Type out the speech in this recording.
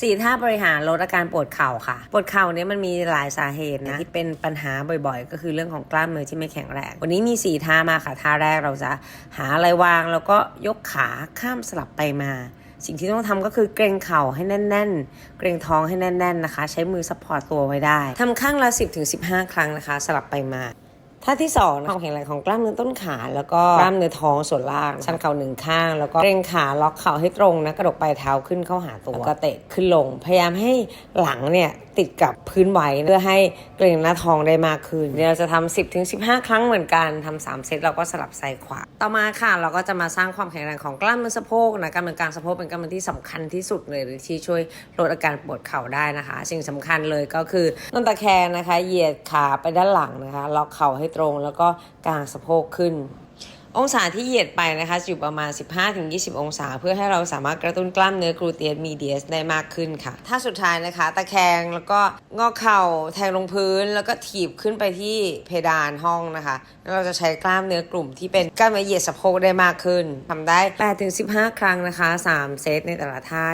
สี่ท่าบริหารลดอาการปวดเข่าค่ะ ปวดเข่าเนี่ยมันมีหลายสาเหตุนะที่เป็นปัญหาบ่อยๆ ก็คือเรื่องของกล้ามเนื้อที่ไม่แข็งแรง วันนี้มีสี่ท่ามาค่ะ ท่าแรกเราจะหาอะไรวางแล้วก็ยกขาข้ามสลับไปมา สิ่งที่ต้องทำก็คือเกรงเข่าให้แน่น ๆ เกรงท้องให้แน่น ๆนะคะ ใช้มือซัพพอร์ตตัวไว้ได้ทำข้างละ 10-15 ครั้งนะคะ สลับไปมา ท่าที่สองความแข็งแรงของกล้ามเนื้อต้นขา แล้วก็กล้ามเนื้อท้องส่วนล่างชันเข่าหนึ่งข้าง แล้วก็เกรงขาล็อกเข่าให้ตรงนะกระดกปลายเท้าขึ้นเข้าหาตัวแล้วก็เตะขึ้นลง พยายามให้หลังเนี่ย ติดกับพื้นไวเพื่อให้เกรงหน้าท้องได้มากขึ้นเดี๋ยวเราจะทำ10ถึง15 ครั้งเหมือนกันทำ3เซตเราก็สลับซ้ายขวาต่อมาค่ะ เราก็จะมาสร้างความแข็งแรงของกล้ามเนื้อสะโพกนะกล้ามเนื้อกลางสะโพกเป็นกล้ามเนื้อที่สำคัญที่สุดเลยหรือที่ช่วยลดอาการปวดเข่าได้นะคะสิ่งสำคัญเลยก็คือนอนตะแคงนะคะ เหยียดขาไปด้านหลังนะคะล็อกเข่าให้ตรง แล้วก็กางสะโพกขึ้น องศาที่เหยียดไปนะคะจะอยู่ประมาณ 15-20 องศา เพื่อให้เราสามารถกระตุ้นกล้ามเนื้อกรูเตียสมีเดียสได้มากขึ้นค่ะถ้าสุดท้ายนะคะตะแคงแล้วก็งอเข่าแทงลงพื้น แล้วก็ถีบขึ้นไปที่เพดานห้องนะคะแล้วเราจะใช้กล้ามเนื้อกลุ่มที่เป็นกล้ามเนื้อเหยียดสะโพกได้มากขึ้นทำได้ 8-15 ครั้งนะคะ 3 เซตในแต่ละท่า